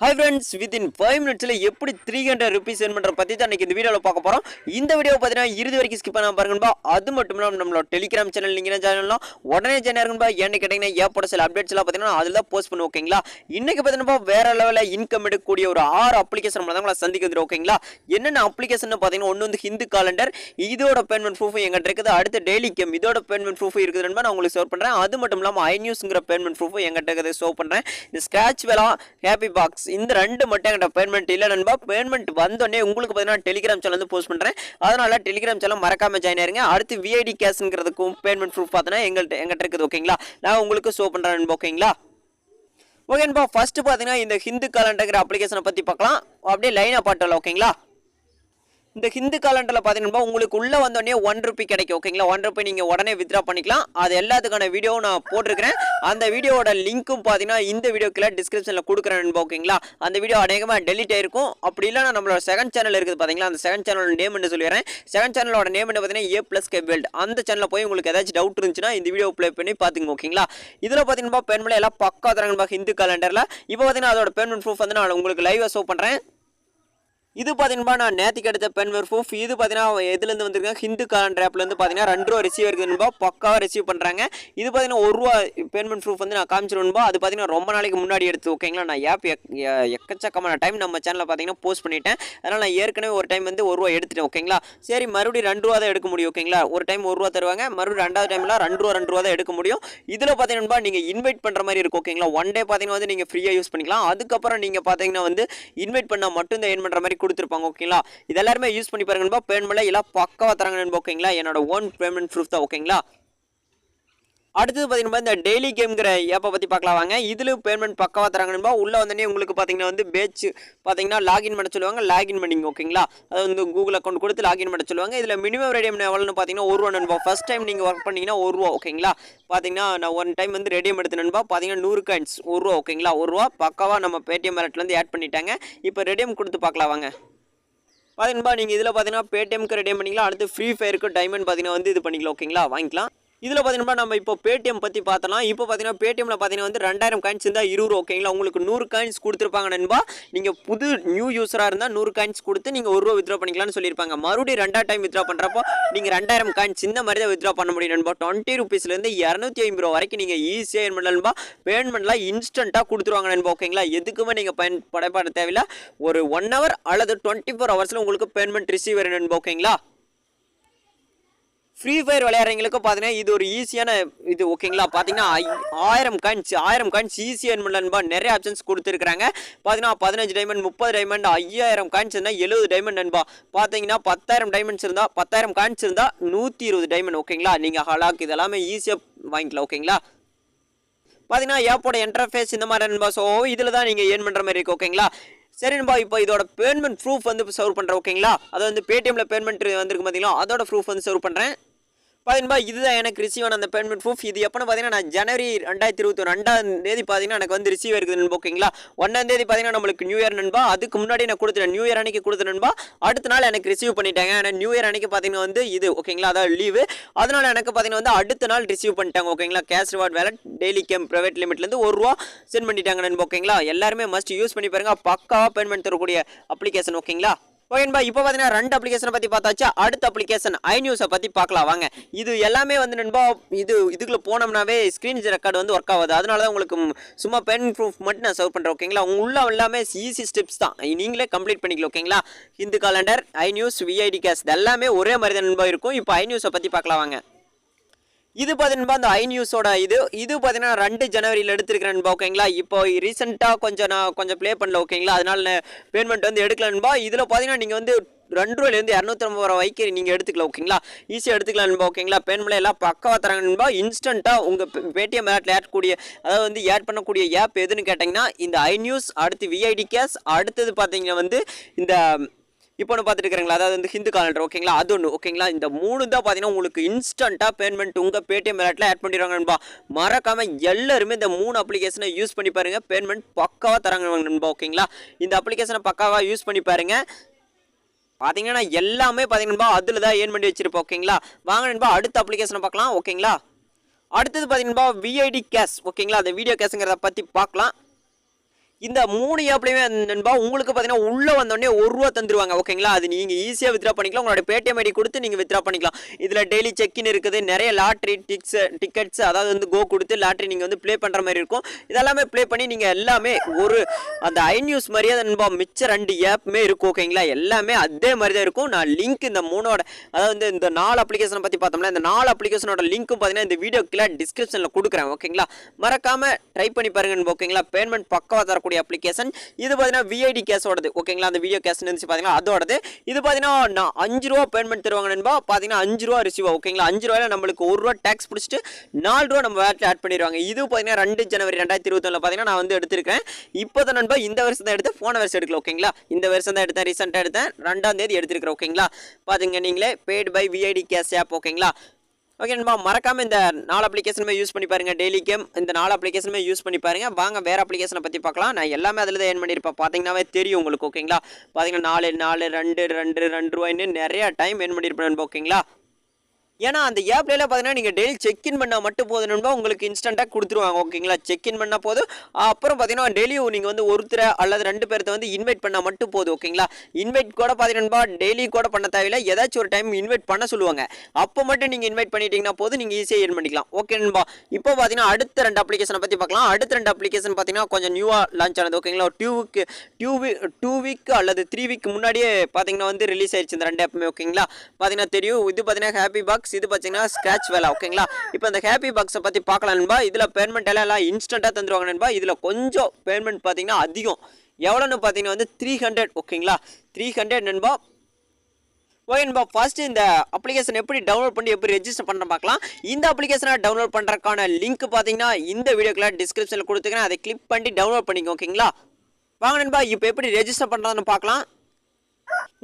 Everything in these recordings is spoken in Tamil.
ஹாய் ஃப்ரெண்ட்ஸ் வித்தின் ஃபைவ் மினிட்ஸில் எப்படி த்ரீ ஹண்ட்ரட் ருபீஸ் சென்ட் பண்ணுற பற்றி தான் இன்றைக்கி இந்த வீடியோவில் பார்க்க போகிறோம் இந்த வீடியோ பார்த்தீங்கன்னா இறுதி வரைக்கும் ஸ்கிப் பண்ணாம பாருங்கப்பா அது மட்டும் இல்லாமல் நம்மளோட டெலிகிராம் சேனல் நீங்கள் என்ன சேனல்லாம் உடனே சேனல் இருக்கும்பா என்ன கேட்டிங்கன்னா ஏப்போட சில அப்டேட்ஸ் எல்லாம் பார்த்தீங்கன்னா அதில் தான் போஸ்ட் பண்ணுவோம் ஓகேங்களா இன்றைக்கி பார்த்தீங்கன்னா வேறு லெவலில் இன்கம் எடுக்கக்கூடிய ஒரு ஆறு அப்ளிகேஷன் தான் உங்களை சந்திக்க வந்துடும் ஓகேங்களா என்னென்ன அப்ளிகேஷன் பார்த்தீங்கன்னா ஒன்று வந்து ஹிந்து காலண்டர் இதோட பேமெண்ட் ப்ரூஃப் எங்கிட்ட இருக்குது. அடுத்து டெய்லி கேம் இதோட பேமெண்ட் ப்ரூஃப் இருக்குதுன்னு நான் உங்களுக்கு ஷோ பண்ணுறேன் அது மட்டும் இல்லாமல் ஐ நியூஸுங்கிற பேமெண்ட் ப்ரூஃப் எங்கிட்ட இருக்குது. ஷோ பண்ணுறேன் இந்த ஸ்க்ராட்ச் வேலாம் ஹாப்பி பாக்ஸ் இந்த ரெண்டு மட்டும் என்கிட்ட பேமெண்ட் இல்லை நண்பா. பேமெண்ட் வந்தோடனே உங்களுக்கு பார்த்தீங்கன்னா டெலிகிராம் சேனல் வந்து போஸ்ட் பண்ணுறேன் அதனால டெலிகிராம் சேனல் மறக்காம ஜாயின் ஆயிருங்க. அடுத்து விஐடி கேஷ்ங்கிறதுக்கும் பேமெண்ட் ப்ரூஃப் பார்த்தீங்கன்னா எங்கள்கிட்ட எங்கிட்ட இருக்குது ஓகேங்களா நான் உங்களுக்கு ஷோ பண்ணுறேன் நண்பா ஓகேங்களா ஓகேன்பா ஃபர்ஸ்ட் பார்த்தீங்கன்னா இந்த ஹிந்து காலண்டர்ங்கிற அப்ளிகேஷனை பற்றி பார்க்கலாம். அப்படியே லைனாக பாட்டல ஓகேங்களா இந்த ஹிந்து காலண்டரில் பார்த்தீங்கன்னா உங்களுக்கு உள்ளே வந்தோடனே ஒன் ருபி கிடைக்கும் ஓகேங்களா ஒன் ருபி நீங்கள் உடனே வித்ரா பண்ணிக்கலாம். அது எல்லாத்துக்கான வீடியோவும் நான் போட்டிருக்கிறேன். அந்த வீடியோவோட லிங்க்கும் பார்த்தீங்கன்னா இந்த வீடியோக்குள்ள டிஸ்கிரிப்ஷனில் கொடுக்குறேன் ஓகேங்களா அந்த வீடியோ அநேகமாக டெலிட் ஆயிருக்கும். அப்படி இல்லைனா நம்மளோட செகண்ட் சேனல் இருக்குது பார்த்தீங்களா அந்த செகண்ட் சேனலோட நேம் என்ன சொல்லிடுறேன். செகண்ட் சேனலோட நேம் என்ன பார்த்தீங்கன்னா ஏ ப்ளஸ் கே பெல்ட் அந்த சேனலில் போய் உங்களுக்கு ஏதாச்சும் டவுட் இருந்துச்சுன்னா இந்த வீடியோ ப்ளே பண்ணி பார்த்துங்க ஓகேங்களா இதில் பார்த்தீங்கன்னா பெண்மலை எல்லாம் பக்கா தரங்கன்பா ஹிந்து காலண்டரில். இப்போ பார்த்தீங்கன்னா அதோட பேமெண்ட் ப்ரூஃப் வந்து நான் உங்களுக்கு லைவாக ஷோ பண்ணுறேன் இது பார்த்தீங்கன்னா நான் நேற்றுக்கு எடுத்த பென் ப்ரூஃப் இது பார்த்தீங்கன்னா எதுலேருந்து வந்திருக்காங்க ஹிந்து காலண்டர் ஆப்லேருந்து பார்த்தீங்கன்னா ரெண்டு ரூபா ரிசீவ் இருக்குதுன்பா பக்காவாக ரிசீவ் பண்ணுறாங்க இது பார்த்தீங்கன்னா ஒரு ரூபா பேமெண்ட் ப்ரூஃப் வந்து நான் காமிச்சிருவேன்பா அது பார்த்தீங்கன்னா ரொம்ப நாளைக்கு முன்னாடி எடுத்து ஓகேங்களா நான் ஆப் எக்கச்சக்கமான டைம் நம்ம சேனலில் பார்த்தீங்கன்னா போஸ்ட் பண்ணிட்டேன். அதனால் நான் ஏற்கனவே ஒரு டைம் வந்து ஒரு ரூபா எடுத்துட்டேன் ஓகேங்களா சரி மறுபடியும் ரெண்டு ரூபா தான் எடுக்க முடியும் ஓகேங்களா ஒரு டைம் ஒரு ரூபா தருவாங்க. மறுபடியும் ரெண்டாவது டைமில் ரெண்டு ரூபா ரெண்டு ரூபா தான் எடுக்க முடியும். இதில் பார்த்தீங்கன்னா நீங்கள் இன்வைட் பண்ணுற மாதிரி இருக்கும் ஓகேங்களா ஒன் டே பார்த்தீங்கன்னா வந்து நீங்கள் ஃப்ரீயாக யூஸ் பண்ணிக்கலாம். அதுக்கப்புறம் நீங்கள் பார்த்தீங்கன்னா வந்து இன்வைட் பண்ணால் மட்டும் தான் ஏன் பண்ணுற மாதிரி கொடுத்துருப்பாங்க ஓகேங்களா இது எல்லாருமே யூஸ் பண்ணி பாருங்க நண்பா. பேமெண்ட்ல எல்லாம் பக்கவாக தராங்க நண்பா ஓகேங்களா என்னோட ஓன் பேமெண்ட் ப்ரூஃப் தான் ஓகேங்களா அடுத்தது பார்த்தீங்கன்னா இந்த டெய்லி கேம்ங்கிற ஏப்பை பற்றி பார்க்கலாம் வாங்க. இதுலேயும் பேமெண்ட் பக்கவாக தராங்க நண்பா. உள்ளே வந்தோடனே உங்களுக்கு பார்த்தீங்கன்னா வந்து பேட்ச் பார்த்தீங்கன்னா லாகின் பண்ண சொல்லுவாங்க. லாகின் பண்ணிங்க ஓகேங்களா? அது வந்து கூகுள் அக்கௌண்ட் கொடுத்து லாகின் பண்ண சொல்லுவாங்க. இதில் மினிமம் ரெடியம் எவ்வளோன்னு பார்த்தீங்கன்னா ஒரு ரூபா நண்பா. ஃபஸ்ட் டைம் நீங்கள் ஒர்க் பண்ணிங்கன்னா ஒரு ரூபா ஓகேங்களா? பார்த்தீங்கன்னா நான் ஒன் டைம் வந்து ரெடியம் எடுத்து நண்பா. பார்த்தீங்கன்னா நூறு காயின்ஸ் ஒரு ரூபா ஓகேங்களா? ஒரு ரூபா பக்காவாக நம்ம பேடிஎம் வேலட்லேருந்து ஆட் பண்ணிட்டாங்க. இப்போ ரெடியம் கொடுத்து பார்க்கலாம் வாங்க. பார்த்தீங்கன்னா நீங்கள் இதில் பார்த்தீங்கன்னா பேடிஎம்க்கு ரெடியம் பண்ணிக்கலாம். அடுத்து ஃப்ரீ ஃபயருக்கு டைமண்ட் பார்த்தீங்கன்னா வந்து இது பண்ணிக்கலாம் ஓகேங்களா? வாங்கிக்கலாம். இதில் பார்த்தீங்கன்னா நம்ம இப்போ பேடிஎம் பற்றி பார்த்தலாம் இப்போ பார்த்தீங்கன்னா பேடிஎம்ல பார்த்தீங்கன்னா வந்து ரெண்டாயிரம் காயின்ஸ் இருந்தால் இருபது ஓகேங்களா உங்களுக்கு நூறு காயின்ஸ் கொடுத்துருப்பாங்க நண்பா. நீங்கள் புது நியூ யூஸராக இருந்தால் நூறு காயின்ஸ் கொடுத்து நீங்கள் ஒரு ரூபா வித்ரா பண்ணிக்கலாம்னு சொல்லியிருப்பாங்க. மறுபடியும் ரெண்டாயிரம் டைம் வித்ரா பண்ணுறப்போ நீங்கள் ரெண்டாயிரம் காயின்ஸ் இந்த மாதிரி தான் வித்ரா பண்ண முடியும் நண்பா. டுவெண்ட்டி ருபீஸ்லேருந்து இரநூத்தி ஐம்பது ரூபா வரைக்கும் நீங்கள் ஈஸியாக ஏன் பண்ணலாம் நண்பா. பேமெண்ட்லாம் இன்ஸ்டண்ட்டாக கொடுத்துருவாங்க நண்பா ஓகேங்களா எதுக்குமே நீங்கள் பயன் படப்பட தேவையில்ல. ஒரு ஒன் ஹவர் அல்லது டுவெண்ட்டி ஃபோர் ஹவர்ஸில் உங்களுக்கு பேமெண்ட் ரிசீவ் வரும் நண்பா ஓகேங்களா ஃப்ரீ ஃபயர் விளையாடுறவங்களுக்கும் பார்த்தீங்கன்னா இது ஒரு ஈஸியான இது ஓகேங்களா பார்த்தீங்கன்னா ஐ- ஆயிரம் காயின்ஸ் ஆயிரம் காயின்ஸ் ஈஸியாக நண்பா நிறைய ஆப்ஷன்ஸ் கொடுத்துருக்காங்க பார்த்தீங்கன்னா பதினஞ்சு டைமண்ட் முப்பது டைமண்ட் ஐயாயிரம் காயின்ஸ் இருந்தால் எழுபது டைமண்ட் நண்பா. பார்த்தீங்கன்னா பத்தாயிரம் டைமண்ட்ஸ் இருந்தால் பத்தாயிரம் காயின்ஸ் இருந்தால் நூற்றி இருபது டைமண்ட் ஓகேங்களா நீங்கள் ஹலாக் இதெல்லாமே ஈஸியாக வாங்கிக்கலாம் ஓகேங்களா பார்த்தீங்கன்னா ஏப்போட இன்டர்ஃபேஸ் இந்த மாதிரி நண்பா. ஸோ இதில் தான் நீங்கள் ஏர்ன் பண்ணுற மாதிரி இருக்கு ஓகேங்களா சரி நண்பா இப்போ இதோட பேமெண்ட் ப்ரூஃப் வந்து சர்வ் பண்ணுறேன் ஓகேங்களா அது வந்து பேடிஎம்ல பேமெண்ட் வந்திருக்கு பார்த்தீங்களா அதோட ப்ரூஃப் வந்து சர்வ் பண்ணுறேன் பார்த்தீங்கன்னா இதுதான் எனக்கு ரிசீவ் ஆன அந்த பேமெண்ட் ப்ரூஃப் இது எப்போன்னு பார்த்தீங்கன்னா நான் ஜனவரி ரெண்டாயிரத்தி இருபத்தி ரெண்டாம் தேதி பார்த்தீங்கன்னா எனக்கு வந்து ரிசீவ் இருக்குது நண்பா ஓகேங்களா? ஒன்றாம் தேதி பார்த்தீங்கன்னா நம்மளுக்கு நியூ இயர் நண்பா. அதுக்கு முன்னாடி நான் கொடுத்துட்டேன் நியூ இயர் அன்னைக்கு கொடுத்த நண்பா அடுத்த நாள் எனக்கு ரிசீவ் பண்ணிட்டாங்க. ஏன்னா நியூ இயர் அன்னைக்கு பார்த்தீங்கன்னா வந்து இது ஓகேங்களா? அதாவது லீவு அதனால எனக்கு பார்த்தீங்கன்னா வந்து அடுத்த நாள் ரிசீவ் பண்ணிட்டாங்க ஓகேங்களா? கேஷ் ரிவார்ட் வேலை டெய்லி கேம் ப்ரைவேட் லிமிட்லேருந்து ஒரு ரூபா சென்ட் பண்ணிட்டாங்க நண்பா ஓகேங்களா? எல்லாருமே மஸ்ட் யூஸ் பண்ணி பாருங்க. பக்காவாக பேமெண்ட் தரக்கூடிய அப்ளிகேஷன் ஓகேங்களா? ஓகேன்பா இப்போ பார்த்தீங்கன்னா ரெண்டு அப்ளிகேஷனை பற்றி பார்த்தாச்சு. அடுத்த அப்ளிகேஷன் ஐ நியூஸை பற்றி பார்க்கலாம். வாங்க. இது எல்லாமே வந்து நண்பா இது இதுக்குள்ளே போனோம்னாவே ஸ்க்ரீன் ரெக்கார்டு வந்து ஒர்க் ஆகுது. அதனால தான் உங்களுக்கு சும்மா பென் ப்ரூஃப் மட்டும் நான் சர்வ் பண்ணுறேன் ஓகேங்களா உங்க உள்ள எல்லாமே ஈஸி ஸ்டெப்ஸ் தான். நீங்களே கம்ப்ளீட் பண்ணிக்கலாம் ஓகேங்களா Hindu calendar I news VID cash எல்லாமே ஒரே மாதிரி தான் நண்பா இருக்கும். இப்போ ஐ நியூஸை பற்றி பார்க்கலாம் வாங்க. இது பார்த்தீங்கன்னா அந்த ஐ நியூஸோட இது. இது பார்த்தீங்கன்னா ரெண்டு ஜனவரியில் எடுத்துருக்கிறேன்பா ஓகேங்களா? இப்போ ரீசெண்டாக கொஞ்சம் நான் கொஞ்சம் ப்ளே பண்ணல ஓகேங்களா? அதனால பேமெண்ட் வந்து எடுக்கலன்பா இதில் பார்த்தீங்கன்னா நீங்கள் வந்து ரெண்டு ரூபாயிலேருந்து இரநூத்தம்பது ரூபா வரைக்கும் நீங்கள் எடுத்துக்கலாம் ஓகேங்களா? ஈஸியாக எடுத்துக்கலாம்பா ஓகேங்களா? பேமெண்ட் எல்லாம் பக்கவாக தராங்கன்பா இன்ஸ்டண்ட்டாக உங்கள் பேடிஎம் ஆட்டில் ஆட் கூடிய அதாவது வந்து ஆட் பண்ணக்கூடிய ஆப் எதுன்னு கேட்டிங்கன்னா இந்த ஐ நியூஸ் அடுத்து விஐடி கேஸ் அடுத்தது பார்த்தீங்கன்னா வந்து இந்த இப்போ ஒன்று பார்த்துட்டு இருக்கிறீங்களா? அதாவது வந்து ஹிந்து காலண்டர் ஓகேங்களா அது ஒன்று ஓகேங்களா இந்த மூணு தான் பார்த்தீங்கன்னா உங்களுக்கு இன்ஸ்டண்ட்டாக பேமெண்ட் உங்கள் பேடிஎம் விளையாட்டில் ஆட் பண்ணிடுவாங்க நண்பா. மறக்காமல் எல்லாருமே இந்த மூணு அப்ளிகேஷனை யூஸ் பண்ணி பாருங்கள் பேமெண்ட் பக்காவாக தராங்க நண்பா ஓகேங்களா இந்த அப்ளிகேஷனை பக்காவாக யூஸ் பண்ணி பாருங்கள் பார்த்தீங்கன்னா எல்லாமே பார்த்தீங்கன்னா அதில் தான் ஏன் பண்ணி வச்சிருப்போம் ஓகேங்களா வாங்க நண்பா அடுத்த அப்ளிகேஷனை பார்க்கலாம் ஓகேங்களா அடுத்தது பார்த்தீங்கன்னா விஐடி கேஷ் ஓகேங்களா அந்த வீடியோ கேஷுங்கிறத பற்றி பார்க்கலாம். இந்த மூணு ஆப்லையுமே நண்பா உங்களுக்கு பார்த்தீங்கன்னா உள்ளே வந்தோடனே ஒரு ரூபா தந்துருவாங்க ஓகேங்களா? அது நீங்கள் ஈஸியாக வித்ரா பண்ணிக்கலாம். உங்களோட பேடிஎம் ஐடி கொடுத்து நீங்கள் வித்ரா பண்ணிக்கலாம். இதில் டெய்லி செக்இன் இருக்குது. நிறைய லாட்ரி டிக்ஸ் டிக்கெட்ஸ் அதாவது வந்து கோ கொடுத்து லாட்ரி நீங்கள் வந்து ப்ளே பண்ணுற மாதிரி இருக்கும். இதெல்லாமே ப்ளே பண்ணி நீங்கள் எல்லாமே ஒரு அந்த ஐ நியூஸ் மாதிரியே நண்பா மிச்ச ரெண்டு ஆப்புமே இருக்கும் ஓகேங்களா? எல்லாமே அதே மாதிரி தான் இருக்கும். நான் லிங்க் இந்த மூணோட அதாவது வந்து இந்த நாலு அப்ளிகேஷனை பற்றி பார்த்தோம்னா இந்த நாலு அப்ளிகேஷனோட லிங்க்கும் பார்த்தீங்கன்னா இந்த வீடியோ கீழே டிஸ்கிரிப்ஷனில் கொடுக்குறேன் ஓகேங்களா? மறக்காமல் ட்ரை பண்ணி பாருங்க ஓகேங்களா? பேமெண்ட் பக்கவாக தரக்கூடிய அப்ளிகேஷன் இது பார்த்தீங்கன்னா விஐடி கேஸோடது ஓகேங்களா அந்த வீடியோ கேஸ் இருந்துச்சு பார்த்தீங்கன்னா அதோடது இது பார்த்தீங்கன்னா நான் அஞ்சு ரூபா பேமெண்ட் தருவாங்க நண்பா பார்த்தீங்கன்னா அஞ்சு ரூபா ரிசீவ் ஓகேங்களா அஞ்சு ரூபாயில நம்மளுக்கு ஒரு ரூபா டேக்ஸ் பிடிச்சிட்டு நாலு ரூபா நம்ம வேட்டில் ஆட் பண்ணிடுவாங்க. இது பார்த்தீங்கன்னா ரெண்டு ஜனவரி ரெண்டாயிரத்தி இருபத்தொன்னில் பார்த்தீங்கன்னா நான் வந்து எடுத்திருக்கேன். இப்போ தான் நண்பா இந்த வருஷம் தான் எடுத்து போன வருஷம் எடுக்கல. ஓகேங்களா இந்த வருஷம் தான் எடுத்தேன். ரீசெண்டாக எடுத்தேன். ரெண்டாம் தேதி எடுத்திருக்கிறேன். ஓகேங்களா பார்த்தீங்க நீங்களே. Paid by VID cash app ஓகேங்களா ஓகே நண்பா மறக்காமல் இந்த நாலு அப்ளிகேஷனுமே யூஸ் பண்ணி பாருங்கள் டெய்லி கேம் இந்த நாலு அப்ளிகேஷனுமே யூஸ் பண்ணி பாருங்கள் வாங்க வேற அப்ளிகேஷனை பற்றி பார்க்கலாம். நான் எல்லாமே அதில் தான் ஏன் பண்ணியிருப்பேன். பார்த்தீங்கன்னாவே தெரியும் உங்களுக்கு ஓகேங்களா பார்த்தீங்கன்னா நாலு நாலு ரெண்டு ரெண்டு ரெண்டு ரூபாய்ன்னு நிறையா டைம் ஏன் பண்ணியிருப்பேன் நண்பா, ஓகேங்களா ஏன்னா அந்த ஆப்லேயே பார்த்தீங்கன்னா நீங்கள் டெய்லி செக்இன் பண்ணால் மட்டும் போதும் நண்பா. உங்களுக்கு இன்ஸ்டண்ட்டாக கொடுத்துருவாங்க ஓகேங்களா செக்இன் பண்ணால் போதும். அப்புறம் பார்த்தீங்கன்னா டெய்லியும் நீங்கள் வந்து ஒருத்தரை அல்லது ரெண்டு பேர்த்த வந்து இன்வைட் பண்ணால் மட்டும் போதும் ஓகேங்களா இன்வைட் கூட பார்த்தீங்கன்னா டெய்லி கூட பண்ண தேவையில்லை. ஏதாச்சும் ஒரு டைம் இன்வைட் பண்ண சொல்லுவாங்க. அப்போ மட்டும் நீங்கள் இன்வைட் பண்ணிட்டீங்கன்னா போதும் நீங்கள் ஈஸியாக ஏர்ன் பண்ணிக்கலாம். ஓகே நண்பா. இப்போ பார்த்தீங்கன்னா அடுத்த ரெண்டு அப்ளிகேஷனை பற்றி பார்க்கலாம் அடுத்த ரெண்டு அப்ளிகேஷன் பார்த்தீங்கன்னா கொஞ்சம் நியூவாக லான்ச் ஆனது ஓகேங்களா two week two week two week அல்லது த்ரீ வீக் முன்னாடியே பார்த்தீங்கன்னா வந்து ரிலீஸ் ஆயிடுச்சு இந்த ரெண்டு ஆப்புமே ஓகேங்களா பார்த்தீங்கன்னா தெரியும். இது பார்த்தீங்கன்னா ஹாப்பி பாக்ஸ் இது பார்த்தீங்கன்னா ஸ்க்ராட்ச் வேலை ஓகேங்களா இப்போ இந்த ஹாப்பி பாக்ஸை பற்றி பார்க்கலாம் நண்பா. இதில் பேமெண்ட் எல்லாம் எல்லாம் இன்ஸ்டண்ட்டாக தந்துருவாங்க நண்பா. இதில் கொஞ்சம் பேமெண்ட் பார்த்தீங்கன்னா அதிகம். எவ்வளோன்னு பார்த்தீங்கன்னா வந்து த்ரீ ஹண்ட்ரட் ஓகேங்களா த்ரீ ஹண்ட்ரட் நண்பா. ஓகே நண்பா ஃபர்ஸ்ட் இந்த அப்ளிகேஷன் எப்படி டவுன்லோட் பண்ணி எப்படி ரெஜிஸ்டர் பண்ண பார்க்கலாம். இந்த அப்ளிகேஷனை டவுன்லோட் பண்ணுறதுக்கான லிங்க் பார்த்தீங்கன்னா இந்த வீடியோக்குள்ள டிஸ்கிரிப்ஷனில் கொடுத்துக்கிறேன். அதை கிளிக் பண்ணி டவுன்லோட் பண்ணிக்கோ ஓகேங்களா வாங்க நண்பா. இப்போ எப்படி ரெஜிஸ்டர் பண்ணுறதுன்னு பார்க்கலாம்.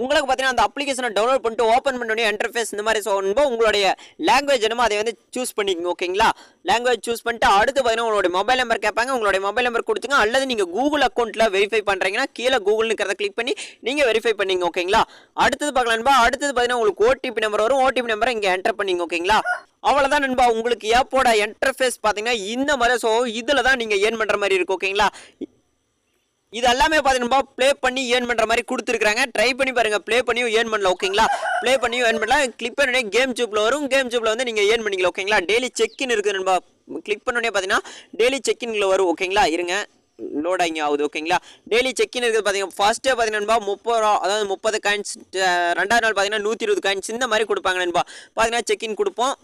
உங்களுக்கு பார்த்தீங்கன்னா அந்த அப்ளிகேஷனை டவுன்லோட் பண்ணிட்டு ஓப்பன் பண்ணி இன்டர்ஃபேஸ் இந்த மாதிரி சொல்லணும் உங்களுடைய லாங்குவேஜ் என்னமோ அதை வந்து சூஸ் பண்ணிக்கோங்க ஓகேங்களா லாங்குவேஜ் சூஸ் பண்ணிட்டு அடுத்து பார்த்தீங்கன்னா உங்களுடைய மொபைல் நம்பர் கேட்பாங்க. உங்களுடைய மொபைல் நம்பர் கொடுத்துங்க. அல்லது நீங்கள் கூகுள் அக்கௌண்ட்டில் வெரிஃபை பண்ணுறீங்கன்னா கீழே கூகுள்னுக்கிறத கிளிக் பண்ணி நீங்கள் வெரிஃபை பண்ணிங்க ஓகேங்களா அடுத்தது பார்க்கலாம்பா அடுத்தது பார்த்தீங்கன்னா உங்களுக்கு ஓடிபி நம்பர் வரும். ஓடிபி நம்பரை இங்கே என்டர் பண்ணிங்க ஓகேங்களா அவ்வளோதான் நண்பா. உங்களுக்கு ஏப்போட என்டர்ஃபேஸ் பார்த்தீங்கன்னா இந்த மாதிரி ஸோ இதில் தான் நீங்கள் ஏர்ன் பண்ணுற மாதிரி இருக்கு ஓகேங்களா இது எல்லாமே பார்த்தீங்கன்னா ப்ளே பண்ணி ஏர்ன் பண்ணுற மாதிரி கொடுத்துருக்காங்க ட்ரை பண்ணி பாருங்கள் ப்ளே பண்ணியும் ஏர்ன் பண்ணல ஓகேங்களா ப்ளே பண்ணியும் ஏர்ன் பண்ணலாம். கிளிக் பண்ணுடனே கேம் ஜூப்பில் வரும். கேம் ஜூப்பில் வந்து நீங்கள் ஏர்ன் பண்ணிக்கலாம் ஓகேங்களா டெய்லி செக்இன் இருக்குது நண்பா கிளிக் பண்ணோடனே பார்த்தீங்கன்னா டெய்லி செக்இன்ல வரும் ஓகேங்களா இருங்க. லோட் ஆகி ஆகுது ஓகேங்களா டெய்லி செக்இன் இருக்குது பார்த்தீங்கன்னா ஃபர்ஸ்ட்டே பார்த்தீங்கன்னா முப்பது ரூபா அதாவது முப்பது காயின்ஸ் ரெண்டாவது நாள் பார்த்தீங்கன்னா நூற்றி இருபது காயின்ஸ் இந்த மாதிரி கொடுப்பாங்க நண்பா. பார்த்தீங்கன்னா செக்இன் கொடுப்போம்.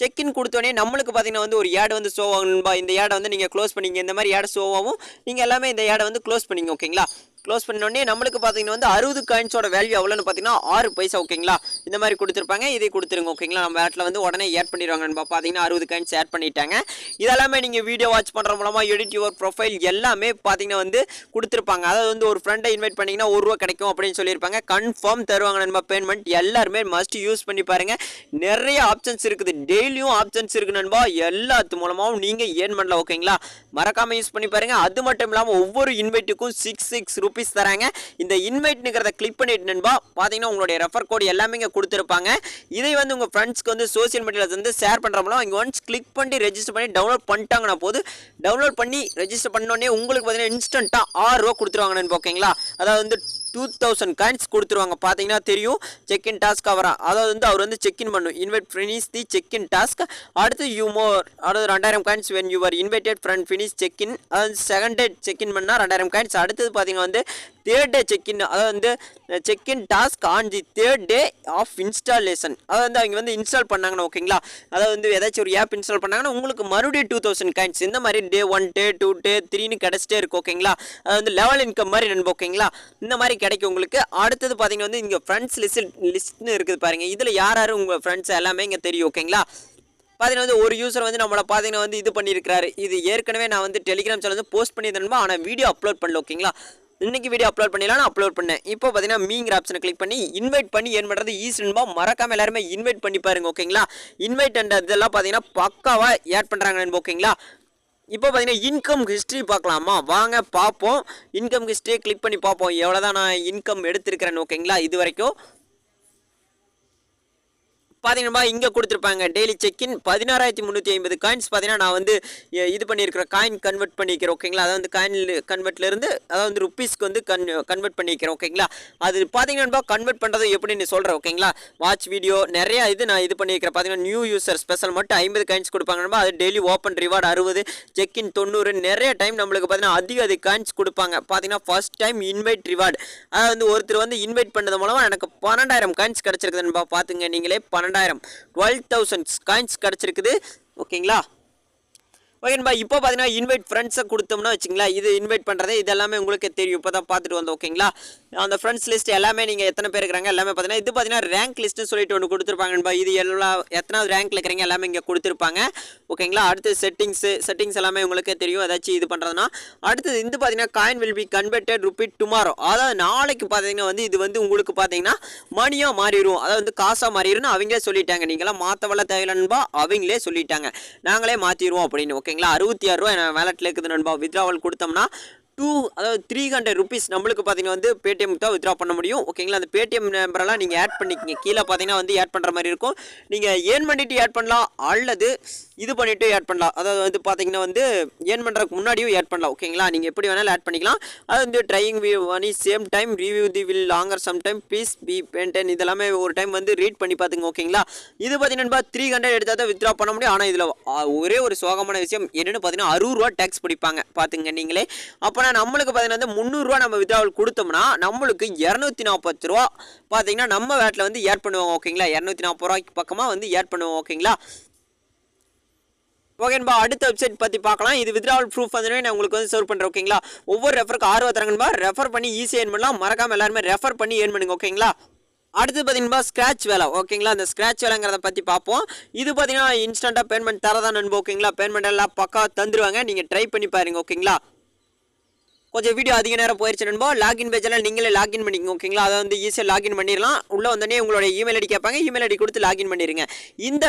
செக்இன் கொடுத்தோடனே நம்மளுக்கு பார்த்தீங்கன்னா வந்து ஒரு ஏட் வந்து ஷோ ஆகணும்பா இந்த ஏடை வந்து நீங்கள் க்ளோஸ் பண்ணிங்க. இந்த மாதிரி ஏடை ஷோ ஆகும். நீங்கள் எல்லாமே இந்த ஏடை வந்து க்ளோஸ் பண்ணிங்க ஓகேங்களா க்ளோஸ் பண்ணோடனே நம்மளுக்கு பார்த்தீங்கன்னா வந்து அறுபது காயின்ஸோட வேல்யூ எவ்வளோன்னு பார்த்தீங்கன்னா ஆறு பைசா ஓகேங்களா இந்த மாதிரி கொடுத்துருப்பாங்க. இதை கொடுத்துருங்க ஓகேங்களா நம்ம ஆட்டில் வந்து உடனே ஏட் பண்ணிடுவாங்க. பார்த்தீங்கன்னா அறுபது காயின்ஸ் ஆட் பண்ணிட்டாங்க. இதெல்லாமே நீங்கள் வீடியோ வாட்ச் பண்ணுற மூலமாக எடிட் யுவர் ப்ரொஃபைல் எல்லாமே பார்த்தீங்கன்னா வந்து கொடுத்துருப்பாங்க. அதாவது வந்து ஒரு ஃப்ரெண்டை இன்வைட் பண்ணிங்கன்னா ஒரு ரூபா கிடைக்கும் அப்படின்னு சொல்லியிருப்பாங்க. கன்ஃபார்ம் தருவாங்க நம்ம பேமெண்ட் எல்லாருமே மஸ்ட் யூஸ் பண்ணி பாருங்கள் நிறைய ஆப்ஷன்ஸ் இருக்குது. டெய்லியும் ஆப்ஷன்ஸ் இருக்குது நண்பா. எல்லாத்து மூலமாகவும் நீங்கள் ஏர்ன் பண்ணலாம் ஓகேங்களா மறக்காமல் யூஸ் பண்ணி பாருங்கள் அது மட்டும் இல்லாமல் ஒவ்வொரு இன்வைட்டுக்கும் சிக்ஸ் சிக்ஸ் ருபீஸ் தராங்க. இந்த இன்வைட்னுங்கிறத கிளிக் பண்ணிட்டு நண்பா பார்த்தீங்கன்னா உங்களுடைய ரெஃபர் கோட் எல்லாமே இங்கே கொடுத்துருப்பாங்க. இதை வந்து உங்கள் ஃப்ரெண்ட்ஸ்க்கு வந்து சோஷியல் மீடியாவில் வந்து ஷேர் பண்ணுற மூலம் இங்கே ஒன்ஸ் கிளிக் பண்ணி ரெஜிஸ்டர் பண்ணி டவுன்லோட் பண்ணிட்டாங்கன்னா போது டவுன்லோட் பண்ணி ரெஜிஸ்டர் பண்ணோடனே உங்களுக்கு பார்த்தீங்கன்னா இன்ஸ்டண்ட்டாக ஆறு ரூபா கொடுத்துருவாங்க நண்பா ஓகேங்களா அதாவது வந்து டூ தௌசண்ட் காயின்ஸ் கொடுத்துருவாங்க. பார்த்தீங்கன்னா தெரியும் செக் இன் டாஸ்க் அவரா அதாவது வந்து அவர் வந்து செக் இன் பண்ணும் invite finish the check in task அடுத்து யூ மோர் அதாவது ரெண்டாயிரம் coins when your invited friend finish check in அதாவது செகண்ட் டேட் செக் இன் பண்ணால் ரெண்டாயிரம் காயின்ஸ் அடுத்தது பார்த்தீங்கன்னா வந்து தேர்ட் டே செக்இன் அதாவது வந்து check in task on the third day of installation அதாவது வந்து அவங்க வந்து இன்ஸ்டால் பண்ணாங்கன்னா ஓகேங்களா? அதாவது வந்து ஏதாச்சும் ஒரு ஆப் இன்ஸ்டால் பண்ணாங்கன்னா உங்களுக்கு மறுபடியும் டூ தௌசண்ட் காயின்ஸ் இந்த மாதிரி டே ஒன் டே டூ டே த்ரீன்னு கிடச்சிட்டே இருக்கும் ஓகேங்களா? அது வந்து லெவல் இன்கம் மாதிரி நண்பு ஓகேங்களா? இந்த மாதிரி கிடைக்கும் உங்களுக்கு. அடுத்தது பார்த்தீங்கன்னா வந்து இங்கே ஃப்ரெண்ட்ஸ் லிஸ்ட் லிஸ்ட்னு இருக்குது பாருங்கள் இதில் யார் யார் உங்கள் ஃப்ரெண்ட்ஸ் எல்லாமே இங்கே தெரியும் ஓகேங்களா? பார்த்தீங்கன்னா வந்து ஒரு யூசர் வந்து நம்மளை பார்த்தீங்கன்னா வந்து இது பண்ணியிருக்காரு இது ஏற்கனவே நான் வந்து டெலிகிராம் சேனல் வந்து போஸ்ட் பண்ணியிருந்தேன் ஆனால் வீடியோ அப்லோட் பண்ணல ஓகேங்களா? இன்றைக்கி வீடியோ அப்லோட் பண்ணிடலாம் நான் அப்லோட் பண்ணேன். இப்போ பார்த்தீங்கன்னா மீங்கிற ஆப்ஷனை கிளிக் பண்ணி இன்வைட் பண்ணி ஏன் பண்ணுறது ஈஸின்பா மறக்காம எல்லாருமே இன்வைட் பண்ணி பாருங்க ஓகேங்களா இன்வைட் அண்ட் இதெல்லாம் பார்த்தீங்கன்னா பக்காவாக ஏட் பண்ணுறாங்க ஓகேங்களா இப்போ பார்த்தீங்கன்னா இன்கம் ஹிஸ்ட்ரி பார்க்கலாமா? வாங்க பார்ப்போம். இன்கம் ஹிஸ்ட்ரியை கிளிக் பண்ணி பார்ப்போம். எவ்வளோ தான் நான் இன்கம் எடுத்திருக்கிறேன்னு ஓகேங்களா இது வரைக்கும் பார்த்தீங்கன்னா இங்கே கொடுத்துருப்பாங்க. டெய்லி செக்கின் பதினாறாயிரத்தி முந்நூற்றி ஐம்பது காயின்ஸ் பார்த்தீங்கன்னா நான் வந்து இது பண்ணியிருக்கிறேன் காயின் கன்வெர்ட் பண்ணிக்கிறேன் ஓகேங்களா அதாவது வந்து காயின் கன்வெர்ட்லேருந்து அதாவது வந்து ருப்பீஸ்க்கு வந்து கன் கன்வெர்ட் பண்ணிக்கிறேன் ஓகேங்களா அது பார்த்தீங்கன்னா கன்வெர்ட் பண்ணுறது எப்படின்னு சொல்கிறேன் ஓகேங்களா வாட்ச் வீடியோ நிறைய இது நான் இது பண்ணியிருக்கிறேன். பார்த்தீங்கன்னா நியூ யூசர் ஸ்பெஷல் மட்டும் ஐம்பது காயின்ஸ் கொடுப்பாங்க அது டெய்லி ஓப்பன் ரிவார்டு அறுபது செக்கின் தொண்ணூறு நிறைய டைம் நம்மளுக்கு பார்த்தீங்கன்னா அதிக அதிக காயின்ஸ் கொடுப்பாங்க. பார்த்தீங்கன்னா ஃபர்ஸ்ட் டைம் இன்வைட் ரிவார்டு அதாவது வந்து ஒருத்தர் வந்து இன்வைட் பண்ணது மூலமாக எனக்கு பன்னெண்டாயிரம் காயின்ஸ் கிடச்சிருக்குதுன்னு பார்த்துங்க நீங்களே பன்னெண்டாயிரம் டுவெல் தௌசண்ட் காயின்ஸ் கிடச்சிருக்குது. ஓகேங்களா ஓகேன்பா இப்போ பார்த்தீங்கன்னா இன்வைட் ஃப்ரெண்ட்ஸை கொடுத்தோம்னா வச்சுங்களேன் இது இன்வைட் பண்ணுறது இது எல்லாமே உங்களுக்கு தெரியும். இப்போ தான் பார்த்துட்டு வந்தோம் ஓகேங்களா? அந்த ஃப்ரெண்ட்ஸ் லிஸ்ட் எல்லாமே நீங்கள் எத்தனை பேர் இருக்கிறாங்க எல்லாமே பார்த்தீங்கன்னா இது பார்த்தீங்கன்னா ரேங்க் லிஸ்ட்னு சொல்லிட்டு ஒன்று கொடுத்துருப்பாங்கன்பா இது எல்லா எத்தனாவது ரேங்க்ல இருக்கிறீங்க எல்லாமே இங்கே கொடுத்துருப்பாங்க ஓகேங்களா? அடுத்து செட்டிங்ஸு செட்டிங்ஸ் எல்லாமே உங்களுக்கே தெரியும் ஏதாச்சும் இது பண்ணுறதுனா அடுத்தது இது பார்த்தீங்கன்னா coin will be converted rupees tomorrow அதாவது நாளைக்கு பார்த்தீங்கன்னா வந்து இது வந்து உங்களுக்கு பார்த்தீங்கன்னா மணியாக மாறிடும் அதாவது வந்து காசாக மாறிடும் அவங்களே சொல்லிட்டாங்க. நீங்களாம் மாற்றவெல்லாம் தேவையில்லைன்பா அவங்களே சொல்லிட்டாங்க. நாங்களே மாற்றிடுவோம் அப்படின்னு ஓகே ஓகேங்களா? அறுபத்தி ஆறு ரூபா என் வேலட்டில் இருக்குது நண்பா. வித்ராவல் கொடுத்தோம்னா டூ அதாவது த்ரீ ஹண்ட்ரட் ருபீஸ் நம்மளுக்கு பார்த்தீங்கன்னா வந்து பேடிஎம்க்கு தான் வித்ரா பண்ண முடியும். ஓகேங்களா? அந்த பேடிஎம் நம்பரெல்லாம் நீங்கள் ஆட் பண்ணிக்கிங்க. கீழே பார்த்தீங்கன்னா வந்து ஆட் பண்ணுற மாதிரி இருக்கும். நீங்கள் ஏர்ன் பண்ணிட்டு ஆட் பண்ணலாம். அல்லது இது பண்ணிட்டு ஆட் பண்ணலாம். அதாவது வந்து பார்த்தீங்கன்னா வந்து ஏர்ன் பண்ணுறதுக்கு முன்னாடியும் ஆட் பண்ணலாம். ஓகேங்களா நீங்கள் எப்படி வேணாலும் ஆட் பண்ணிக்கலாம். அது வந்து ட்ரையிங் வியூ பண்ணி same time review the will longer some time piece be pending இதெல்லாமே ஒரு டைம் வந்து ரீட் பண்ணி பார்த்துங்க ஓகேங்களா இது பார்த்தீங்கன்னா த்ரீ ஹண்ட்ரட் எடுத்தால் தான் வித்ரா பண்ண முடியும். ஆனால் இதில் ஒரே ஒரு சோகமான விஷயம் என்னென்னு பார்த்தீங்கன்னா அறுபது ரூபா டேக்ஸ் பிடிப்பாங்க. பார்த்துங்க நீங்களே. அப்போனா நம்மளுக்கு பார்த்தீங்கன்னா வந்து முந்நூறுரூவா நம்ம வித்ராவல் கொடுத்தோம்னா நம்மளுக்கு இரநூத்தி நாற்பது ரூபா பார்த்தீங்கன்னா நம்ம வேட்டில் வந்து ஏட் பண்ணுவாங்க. ஓகேங்களா இரநூத்தி நாற்பது ரூபாய்க்கு பக்கமாக வந்து ஏட் பண்ணுவோம் ஓகேங்களா ஓகேன்பா அடுத்த வெப்சைட் பற்றி பார்க்கலாம். இது வித்ராவல் ப்ரூஃப் வந்து நான் உங்களுக்கு வந்து சர்வ் பண்ணுறேன் ஓகேங்களா ஒவ்வொரு ரெஃபருக்கு ஆர்வம் தரங்கன்பா ரெஃபர் பண்ணி ஈஸியாக ஏன் பண்ணலாம். மறக்காமல் எல்லாருமே ரெஃபர் பண்ணி ஏன் பண்ணுங்க ஓகேங்களா அடுத்து பார்த்தீங்கன்னா ஸ்க்ராட்ச் வேலை ஓகேங்களா அந்த ஸ்க்ராட்ச் வேலைங்கிறத பற்றி பார்ப்போம். இது பார்த்தீங்கன்னா இன்ஸ்டண்ட்டாக பேமெண்ட் தரதான் நண்பு ஓகேங்களா பேமெண்ட் எல்லாம் பக்கா தந்துருவாங்க. நீங்கள் ட்ரை பண்ணி பாருங்க ஓகேங்களா கொஞ்சம் வீடியோ அதிக நேரம் போயிடுச்சு நண்பா. லாகின் பேஜெல்லாம் நீங்களே லாகின் பண்ணிக்கோங்க ஓகேங்களா அதை வந்து ஈஸியாக லாகின் பண்ணிடலாம். உள்ளே வந்தோடனே உங்களோட இமெயில் ஐடி கேட்பாங்க. இமெயில் ஐடி கொடுத்து லாகின் பண்ணிடுங்க. இந்த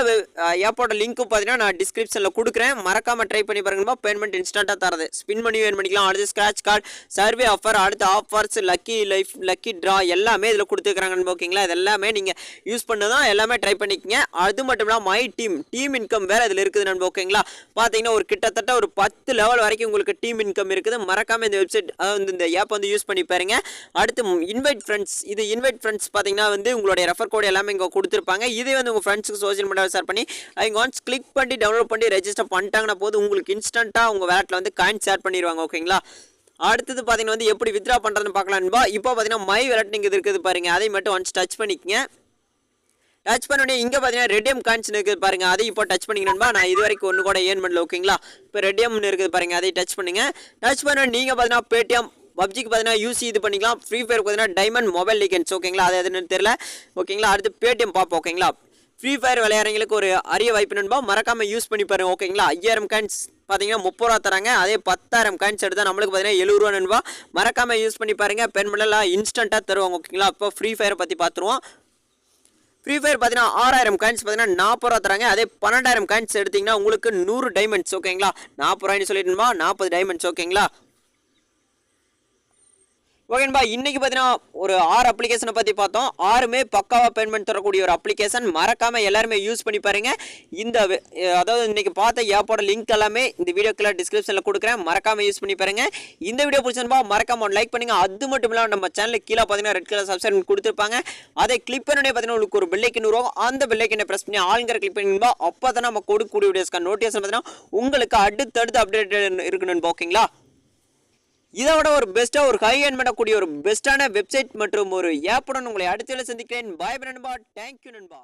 ஏப்போட லிங்க்கு பார்த்தீங்கன்னா நான் டிஸ்கிரிப்ஷனில் கொடுக்குறேன். மறக்காமல் ட்ரை பண்ணி பாருங்கப்பா பேமெண்ட் இன்ஸ்டண்ட்டாக தரது. ஸ்பின் பண்ணி வேன் பண்ணிக்கலாம். அடுத்து ஸ்க்ராட்ச் கார்டு சர்வே ஆஃபர் அடுத்து offers lucky life lucky draw எல்லாமே இதில் கொடுத்துருக்குறாங்க ஓகேங்களா இது எல்லாமே நீங்கள் யூஸ் பண்ண தான் எல்லாமே ட்ரை பண்ணிக்கங்க. அது மட்டும் இல்லாமல் மை டீம் டீம் இன்கம் வேறு இதில் இருக்குது நண்பா ஓகேங்களா பார்த்தீங்கன்னா ஒரு கிட்டத்தட்ட ஒரு பத்து லெவல் வரைக்கும் உங்களுக்கு டீம் இன்கம் இருக்குது. மறக்காமல் இந்த வெப்சைட் அதாவது இந்த ஆப் வந்து யூஸ் பண்ணி பாருங்க. அடுத்து இன்வைட் ஃப்ரெண்ட்ஸ் இது இன்வைட் ஃப்ரெண்ட்ஸ் பார்த்தீங்கன்னா வந்து உங்களுடைய ரெஃபர் கோட் எல்லாமே இங்கே கொடுத்துருப்பாங்க. இதே வந்து உங்கள் ஃப்ரெண்ட்ஸுக்கு சோஷியல் மீடியாவில் ஷேர் பண்ணி அவங்க ஒன்ஸ் கிளிக் பண்ணி டவுன்லோட் பண்ணி ரெஜிஸ்டர் பண்ணிட்டாங்கன்னா போது உங்களுக்கு இன்ஸ்டண்ட்டாக உங்கள் வேலட்டில் வந்து காயின் ஷேர் பண்ணிடுவாங்க ஓகேங்களா அடுத்தது பார்த்தீங்கன்னா வந்து எப்படி வித்ரா பண்ணுறதுன்னு பார்க்கலான்பா இப்போ பார்த்தீங்கன்னா மை வேலட் நீங்கள் இது இருக்குது பாருங்கள் அதை மட்டும் ஒன்ஸ் டச் பண்ணிக்கங்க. டச் பண்ணோடனே இங்கே பார்த்தீங்கன்னா ரெடியம் காயின்ஸ் இருக்குது பாருங்கள் அதை இப்போ டச் பண்ணிக்கணும்பா நான் இது வரைக்கும் ஒன்று கூட ஏன் பண்ணல ஓகேங்களா இப்போ ரெடியம்னு இருக்குது பாருங்கள் அதை டச் பண்ணுங்கள் டச் பண்ண நீங்கள் பார்த்தீங்கன்னா பேடிஎம் பப்ஜிக்கு பார்த்தீங்கன்னா யூசி இது பண்ணிக்கலாம். ஃப்ரீ ஃபயர் பார்த்தீங்கன்னா டைமண்ட் மொபைல் லீகன்ஸ் ஓகேங்களா அது எதுன்னு தெரியல. ஓகேங்களா அடுத்து பேடிஎம் பார்ப்போம் ஓகேங்களா ஃப்ரீ ஃபயர் விளையாடுறவங்களுக்கு ஒரு அரிய வாய்ப்பு நண்பா. மறக்காமல் யூஸ் பண்ணி பாருங்க ஓகேங்களா ஐயாயிரம் காயின்ஸ் பார்த்தீங்கன்னா முப்பது ரூபா தராங்க. அதே பத்தாயிரம் காயின்ஸ் எடுத்தால் நம்மளுக்கு பார்த்தீங்கன்னா எழுபது ரூபா நண்பா. மறக்காமல் யூஸ் பண்ணி பாருங்கள் பென் பண்ணலாம். இன்ஸ்டண்ட்டாக தருவாங்க ஓகேங்களா இப்போ ஃப்ரீ ஃபயரை பற்றி பார்த்துருவோம் ஃப்ரீ ஃபயர் பார்த்தீங்கன்னா ஆறாயிரம் காயின்ஸ் பார்த்தீங்கன்னா நாற்பது ரூபா தராங்க. அதே பன்னெண்டாயிரம் காயின்ஸ் எடுத்தீங்கன்னா உங்களுக்கு நூறு டைமண்ட்ஸ் ஓகேங்களா நாற்பது ரூபாய்னு சொல்லிட்டுமா நாற்பது டைமண்ட்ஸ் ஓகேங்களா ஓகேன்பா இன்றைக்கி பார்த்தீங்கன்னா ஒரு ஆறு அப்ளிகேஷனை பற்றி பார்த்தோம். ஆறுமே பக்காவாக பேமெண்ட் தரக்கூடிய ஒரு அப்ளிகேஷன் மறக்காமல் எல்லாருமே யூஸ் பண்ணி பாருங்கள் இந்த அதாவது இன்னைக்கு பார்த்த ஏப்போட லிங்க் எல்லாமே இந்த வீடியோக்குள்ள டிஸ்கிரிப்ஷனில் கொடுக்குறேன். மறக்காமல் யூஸ் பண்ணி பாருங்கள் இந்த வீடியோ பிடிச்சிருந்தா மறக்காம லைக் பண்ணுங்க. அது மட்டும் இல்லாமல் நம்ம சேனலுக்கு கீழே பார்த்தீங்கன்னா ரெட் கலர் சப்ஸ்கிரைப் கொடுத்துருப்பாங்க. அதை கிளிக் பண்ணி பார்த்தீங்கன்னா உங்களுக்கு ஒரு பெல்லைக்கன் வரும். அந்த பெல்லைக்கனை ப்ரெஸ் பண்ணி ஆளுங்கிற கிளிக் பண்ணிருந்தா அப்போ தான் நம்ம கொடுக்கக்கூடிய வீடியோஸ்க்கான நோட்டிஃபிகேஷன் பார்த்தீங்கன்னா உங்களுக்கு அடுத்தடுத்து அப்டேட் இருக்கணும் ஓகேங்களா இதை விட ஒரு பெஸ்ட்டாக ஒரு ஹை என் பண்ணக்கூடிய ஒரு பெஸ்ட்டான வெப்சைட் மற்றும் ஒரு ஆப்புடன் உங்களை அடுத்த சந்திக்கிறேன். பாய் நண்பா தேங்க்யூ நண்பா